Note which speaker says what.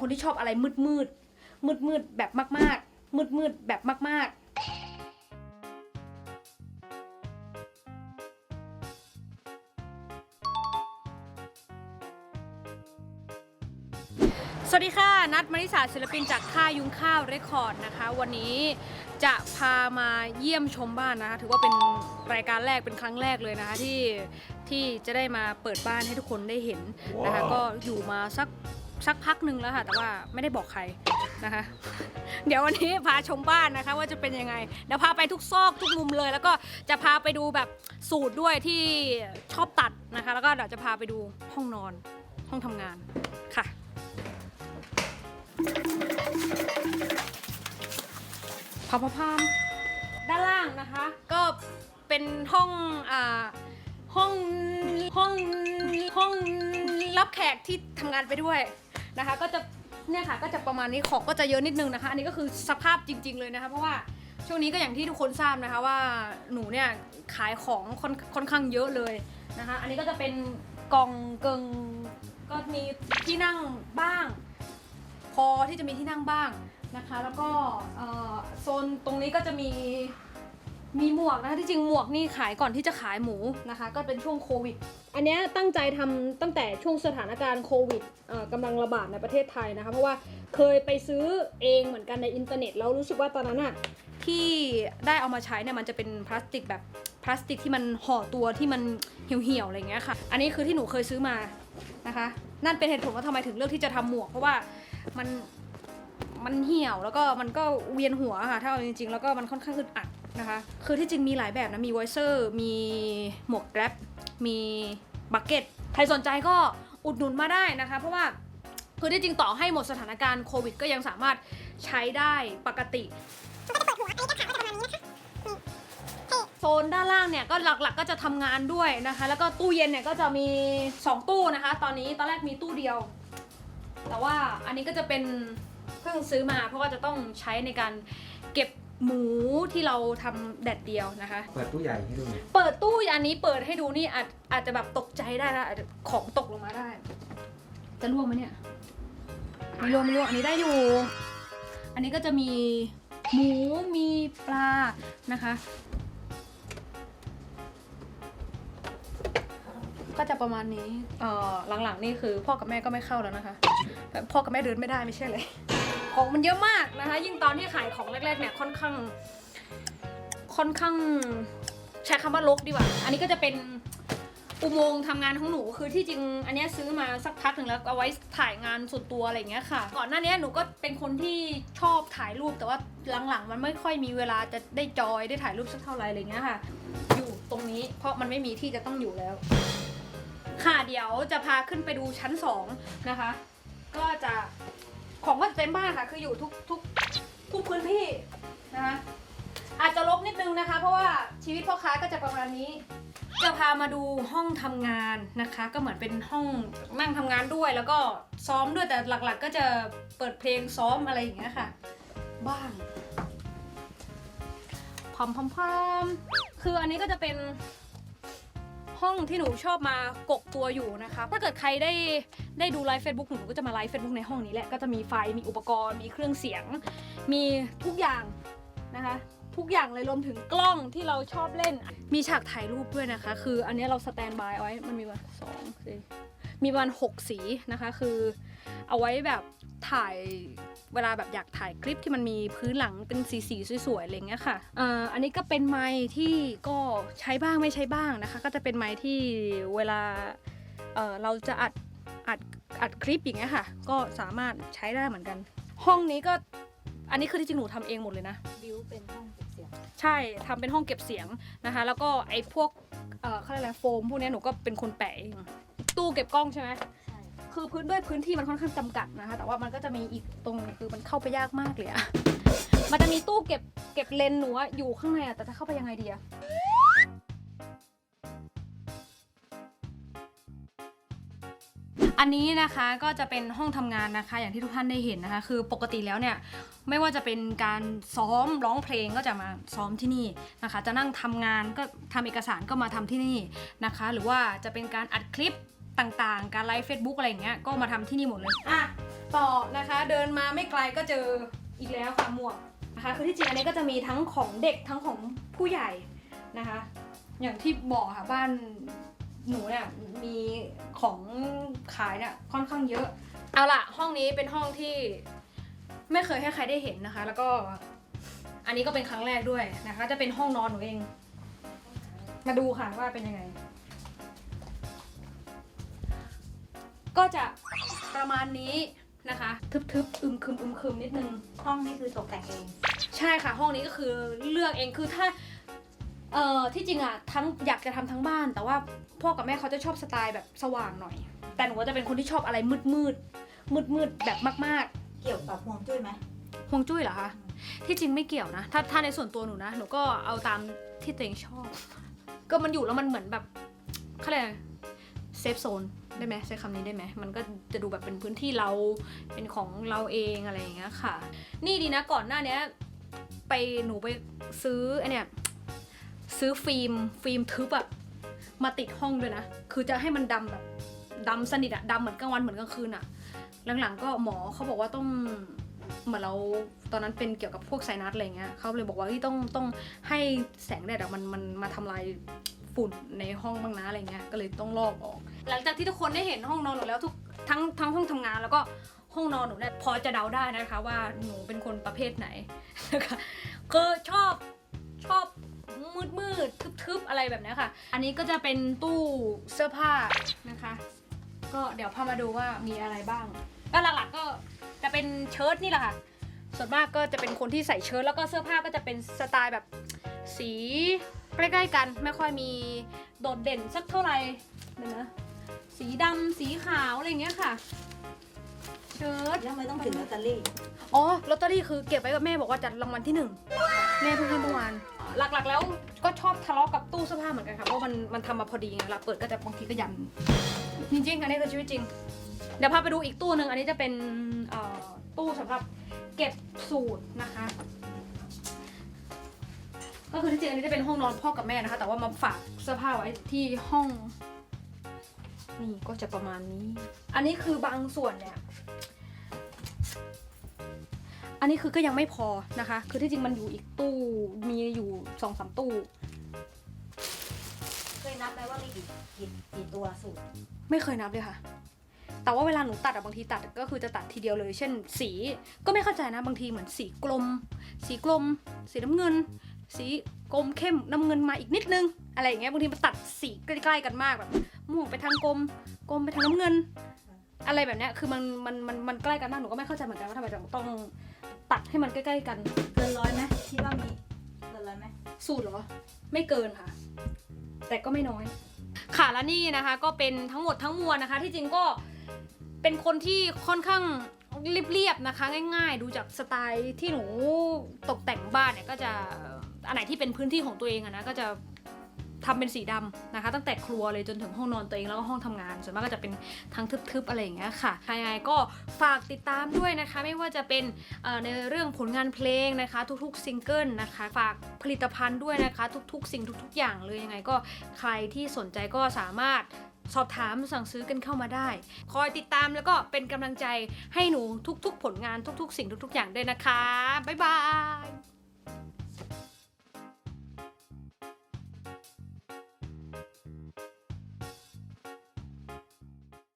Speaker 1: คนที่ชอบอะไรมืดมืดมืดมืดๆแบบมาก ๆ มืดมืดๆแบบมาก ๆสวัสดีค่ะ นัดมริสาศิลปินจากค่ายยุ้งข้าวเรคคอร์ดนะคะ วันนี้จะพามาเยี่ยมชมบ้านนะคะ ถือว่าเป็นรายการแรกเป็นครั้งแรกเลยนะคะที่ที่จะได้มาเปิดบ้านให้ทุกคนได้เห็นนะคะ ก็อยู่มาสัก สักพักหนึ่งแล้วค่ะ แต่ว่าไม่ได้บอกใครนะคะ เดี๋ยววันนี้พาชมบ้านนะคะ ว่าจะเป็นยังไงเดี๋ยวพาไปทุกซอกทุกมุมเลย แล้วก็จะพาไปดูแบบสูตรด้วยที่ชอบตัดนะคะ แล้วก็เดี๋ยวจะพาไปดูห้องนอนห้องทำงานค่ะพาพาพามด้านล่างนะคะ ก็เป็นห้องอ่าห้องห้องห้องรับแขกที่ทำงานไปด้วย นะคะ ก็จะเนี่ยค่ะก็จะประมาณนี้ของก็จะเยอะนิดนึงนะคะ อันนี้ก็คือสภาพจริง ๆเลยนะคะ เพราะว่าช่วงนี้ก็อย่างที่ทุกคนทราบนะคะว่าหนูเนี่ยขายของค่อนค่อนข้างเยอะเลยนะคะ อันนี้ก็จะเป็นกล่องเกิงก็มีที่นั่งบ้าง พอที่จะมีที่นั่งบ้างนะคะ แล้วก็โซนตรงนี้ก็จะมี มีหมวกนะคะที่จริงหมวกนี่ขายก่อนที่จะขายหมูนะคะ ก็เป็นช่วงโควิด อันนี้ตั้งใจทำตั้งแต่ช่วงสถานการณ์โควิดเอ่อกำลังระบาดในประเทศไทยนะคะ เพราะว่าเคยไปซื้อเองเหมือนกันในอินเทอร์เน็ตแล้วรู้สึกว่าตอนนั้นอะที่ได้เอามาใช้เนี่ยมันจะเป็นพลาสติกแบบพลาสติกที่มันห่อตัวที่มันเหี่ยวๆอะไรอย่างเงี้ยค่ะ อันนี้คือที่หนูเคยซื้อมานะคะ นั่นเป็นเหตุผลว่าทำไมถึงเลือกที่จะทำหมวก เพราะว่ามันมันเหี่ยวแล้วก็มันก็เวียนหัวค่ะ ถ้าเอาจริงๆ แล้วก็มันค่อนข้างอึดอัด นะคะ คือที่จริงมีหลายแบบนะ มีไวเซอร์มีหมวกแกร็บมีบักเก็ต ใครสนใจก็อุดหนุนมาได้นะคะ เพราะว่าคือที่จริงต่อให้หมดสถานการณ์โควิด ก็ยังสามารถใช้ได้ปกติโซนด้านล่างเนี่ยก็หลักๆก็จะทำงานด้วยนะคะ แล้วก็ตู้เย็นเนี่ยก็จะมี 2 ตู้นะคะ ตอนนี้ตอนแรกมีตู้เดียว แต่ว่าอันนี้ก็จะเป็นเพิ่งซื้อมาเพราะว่าจะต้องใช้ในการเก็บ หมูที่เราทำแดดเดียวนะคะ
Speaker 2: เปิดตู้ใหญ่ให้ดูหน่อย
Speaker 1: เปิดตู้อันนี้เปิดให้ดูนี่อาจอาจจะแบบตกใจได้นะอาจจะของตกลงมาได้ จะร่วงไหมเนี่ยไม่ร่วงไม่ร่วงอันนี้ได้อยู่ อันนี้ก็จะมีหมูมีปลานะคะ ก็จะประมาณนี้เอ่อหลังๆนี่คือพ่อกับแม่ก็ไม่เข้าแล้วนะคะแบบพ่อกับแม่เดินไม่ได้ไม่ใช่เลย ของมันเยอะมากนะคะ ยิ่งตอนที่ขายของแรกๆเนี่ยค่อนข้าง ค่อนข้างใช้คำว่าลกดีกว่า อันนี้ก็จะเป็นอุโมงค์ทำงานของหนูคือที่จริงอันเนี้ยซื้อมาสักพักหนึ่งแล้วเอาไว้ถ่ายงานส่วนตัวอะไรอย่างเงี้ยค่ะ ก่อนหน้านี้หนูก็เป็นคนที่ชอบถ่ายรูปแต่ว่าหลังๆ มันไม่ค่อยมีเวลาจะได้จอยได้ถ่ายรูปสักเท่าไหร่อะไรเงี้ยค่ะ อยู่ตรงนี้เพราะมันไม่มีที่จะต้องอยู่แล้ว ค่ะเดี๋ยวจะพาขึ้นไปดูชั้นสองนะคะ ก็จะ ของก็เต็มบ้านค่ะ คืออยู่ทุกทุกทุกพื้นที่นะคะอาจจะลกนิดนึงนะคะ เพราะว่าชีวิตพ่อค้าก็จะประมาณนี้ จะพามาดูห้องทำงานนะคะ ก็เหมือนเป็นห้องนั่งทำงานด้วย แล้วก็ซ้อมด้วยแต่หลักๆ ก็จะเปิดเพลงซ้อมอะไรอย่างเงี้ยค่ะ บ้างพอมพอมพอมคืออันนี้ก็จะเป็นห้องที่หนูชอบมากกตัวอยู่นะคะ ถ้าเกิดใครได้ ได้ดูไลฟ์เฟซบุ๊กหนูก็จะมาไลฟ์เฟซบุ๊กในห้องนี้แหละ ก็จะมีไฟ มีอุปกรณ์ มีเครื่องเสียง มีทุกอย่างนะคะ ทุกอย่างเลยรวมถึงกล้องที่เราชอบเล่น มีฉากถ่ายรูปด้วยนะคะ คืออันนี้เราสแตนบายเอาไว้ มันมีประมาณสองสีมีประมาณหกสีนะคะ คือเอาไว้แบบถ่ายเวลาแบบอยากถ่ายคลิปที่มันมีพื้นหลังเป็นสีสีสวยๆอะไรเงี้ยค่ะเอ่ออันนี้ก็เป็นไม้ที่ก็ใช้บ้างไม่ใช้บ้างนะคะ ก็จะเป็นไม้ที่เวลาเอ่อเราจะอัด อัดอัดคลิปอย่างเงี้ยค่ะ ก็สามารถใช้ได้เหมือนกัน ห้องนี้ก็อันนี้คือที่จริงหนูทำเองหมดเลยนะ
Speaker 3: บิวเป็นห้องเก็บเสียง
Speaker 1: ใช่ทำเป็นห้องเก็บเสียงนะคะ แล้วก็ไอ้พวกเอ่อเขาเรียกอะไรโฟมพวกเนี้ยหนูก็เป็นคนแปะเองตู้เก็บกล้องใช่ไหม
Speaker 3: ใช่
Speaker 1: คือพื้นด้วยพื้นที่มันค่อนข้างจำกัดนะคะ แต่ว่ามันก็จะมีอีกตรงนึงคือมันเข้าไปยากมากเลยอะมันจะมีตู้เก็บเก็บเลนส์หนูอะอยู่ข้างในอะแต่จะเข้าไปยังไงดีอะ อันนี้นะคะก็จะเป็นห้องทำงานนะคะ อย่างที่ทุกท่านได้เห็นนะคะ คือปกติแล้วเนี่ยไม่ว่าจะเป็นการซ้อมร้องเพลงก็จะมาซ้อมที่นี่นะคะ จะนั่งทำงานก็ทำเอกสารก็มาทำที่นี่นะคะ หรือว่าจะเป็นการอัดคลิปต่างๆ การไลฟ์ Facebook อะไรอย่างเงี้ยก็มาทำที่นี่หมดเลยอะต่อนะคะเดินมาไม่ไกลก็เจออีกแล้วค่ะหมวกนะคะคือที่จริงอันนี้ก็จะมีทั้งของเด็กทั้งของผู้ใหญ่นะคะ อย่างที่บอกค่ะบ้าน หนูเนี่ยมีของขายเนี่ยค่อนข้างเยอะ เอาล่ะ ห้องนี้เป็นห้องที่ไม่เคยให้ใครได้เห็นนะคะ แล้วก็อันนี้ก็เป็นครั้งแรกด้วยนะคะ จะเป็นห้องนอนหนูเอง มาดูค่ะว่าเป็นยังไง ก็จะประมาณนี้นะคะ ทึบๆ อึมครึมอึมครึมนิดนึง
Speaker 2: ห้องนี้คือตกแต่งเอง
Speaker 1: ใช่ค่ะ ห้องนี้ก็คือเลือกเองคือถ้า เอ่อที่จริงอะทั้งอยากจะทำทั้งบ้าน แต่ว่าพ่อกับแม่เขาจะชอบสไตล์แบบสว่างหน่อย แต่หนูก็จะเป็นคนที่ชอบอะไรมืดมืดมืดมืดๆแบบมาก
Speaker 2: เกี่ยวกับห่วงจุ้ยไหม
Speaker 1: ๆฮวงจุ้ยเหรอคะที่จริงไม่เกี่ยวนะถ้าถ้าในส่วนตัวหนูนะหนูก็เอาตามที่ตัวเองชอบ ก็มันอยู่แล้วมันเหมือนแบบเขาเรียกเซฟโซนได้ไหมใช้คำนี้ได้ไหมมันก็จะดูแบบเป็นพื้นที่เราเป็นของเราเองอะไรอย่างเงี้ยค่ะ นี่ดีนะก่อนหน้าเนี้ยไปหนูไปซื้อไอเนี่ย ซื้อฟิล์มฟิล์มทึบอะมาติดห้องด้วยนะ คือจะให้มันดำแบบดำสนิทอะดำเหมือนกลางวันเหมือนกลางคืนอะหลังๆก็หมอเขาบอกว่าต้องเหมือนเราตอนนั้นเป็นเกี่ยวกับพวกไซนัสอะไรเงี้ยเขาเลยบอกว่าเฮ้ยต้องต้องให้แสงแดดอะมันมันมาทำลายฝุ่นในห้องบ้างนะอะไรเงี้ยก็เลยต้องลอกออก หลังจากที่ทุกคนได้เห็นห้องนอนหนูแล้วทุกทั้งทั้งห้องทำงานแล้วก็ห้องนอนหนูเนี่ยพอจะเดาได้นะคะว่าหนูเป็นคนประเภทไหนนะคะคือชอบชอบ มืดมืดๆทึบๆ อะไรแบบเนี้ยค่ะ อันนี้ก็จะเป็นตู้เสื้อผ้านะคะ ก็เดี๋ยวพามาดูว่ามีอะไรบ้าง ก็หลักๆก็จะเป็นเชิ้ตนี่แหละค่ะ ส่วนมากก็จะเป็นคนที่ใส่เชิ้ตแล้วก็เสื้อผ้าก็จะเป็นสไตล์แบบสีใกล้ๆกัน ไม่ค่อยมีโดดเด่นสักเท่าไหร่เดี๋ยวนะสีดำสีขาวอะไรอย่างเงี้ยค่ะ เชิ้ต
Speaker 2: แล้วทำไมต้องถึงลอตเตอรี่
Speaker 1: อ๋อลอตเตอรี่คือเก็บไว้กับแม่บอกว่าจะรางวัลที่หนึ่งแม่เพิ่งให้เมื่อวาน หลักๆ แล้วก็ชอบทะเลาะกับตู้เสื้อผ้าเหมือนกันค่ะเพราะมันมันทำมาพอดีไงเวลาเปิดก็จะบางทีก็ยัน จริงๆ อันนี้คือชีวิตจริง เดี๋ยวพาไปดูอีกตู้หนึ่งอันนี้จะเป็นเอ่อตู้สำหรับเก็บสูตรนะคะ ก็คือที่จริงอันนี้จะเป็นห้องนอนพ่อกับแม่นะคะ แต่ว่ามาฝากเสื้อผ้าไว้ที่ห้อง นี่ก็จะประมาณนี้ อันนี้คือบางส่วนเนี่ย อันนี้คือก็ยังไม่พอนะคะ คือที่จริงมันอยู่อีกตู้ มีอยู่สองสามตู้
Speaker 2: เคยนับไหมว่ามีกี่กี่กี่ตัวสูตร
Speaker 1: ไม่เคยนับเลยค่ะ แต่ว่าเวลาหนูตัดอะบางทีตัดก็คือจะตัดทีเดียวเลย เช่น สี ก็ไม่เข้าใจนะบางทีเหมือนสีกลม สีกลม สีน้ำเงิน สีกลมเข้มน้ำเงินมาอีกนิดนึง อะไรอย่างเงี้ยบางทีมันตัดสีใกล้ๆกันมากแบบม่วงไปทางกลม กลมไปทางน้ำเงิน อะไรแบบเนี้ยคือมันมันมันมันใกล้กันมากหนูก็ไม่เข้าใจเหมือนกันว่าทำไมต้อง ตัดให้มันใกล้ๆกัน
Speaker 2: เกินร้อยไหมคิดว่ามีเกินร้อยไหม
Speaker 1: สูตรเหรอ ไม่เกินค่ะ แต่ก็ไม่น้อย ค่ะแล้วนี่นะคะ ก็เป็นทั้งหมดทั้งมวลนะคะ ที่จริงก็เป็นคนที่ค่อนข้างเรียบๆนะคะ ง่ายๆ ดูจากสไตล์ที่หนูตกแต่งบ้านเนี่ยก็จะอันไหนที่เป็นพื้นที่ของตัวเองอะนะก็จะ ทำเป็นสีดำนะคะ ตั้งแต่ครัวเลยจนถึงห้องนอนตัวเองแล้วก็ห้องทำงานส่วนมากก็จะเป็นทั้งทึบๆอะไรอย่างเงี้ยค่ะยังไงก็ฝากติดตามด้วยนะคะ ไม่ว่าจะเป็นในเรื่องผลงานเพลงนะคะ ทุกๆซิงเกิลนะคะ ฝากผลิตภัณฑ์ด้วยนะคะ ทุกๆ สิ่งทุก ๆ อย่างเลยยังไงก็ใครที่สนใจก็สามารถสอบถามสั่งซื้อกันเข้ามาได้ คอยติดตามแล้วก็เป็นกำลังใจให้หนูทุกๆ ผลงานทุก ๆ สิ่งทุก ๆ อย่างด้วยนะคะ บ๊ายบาย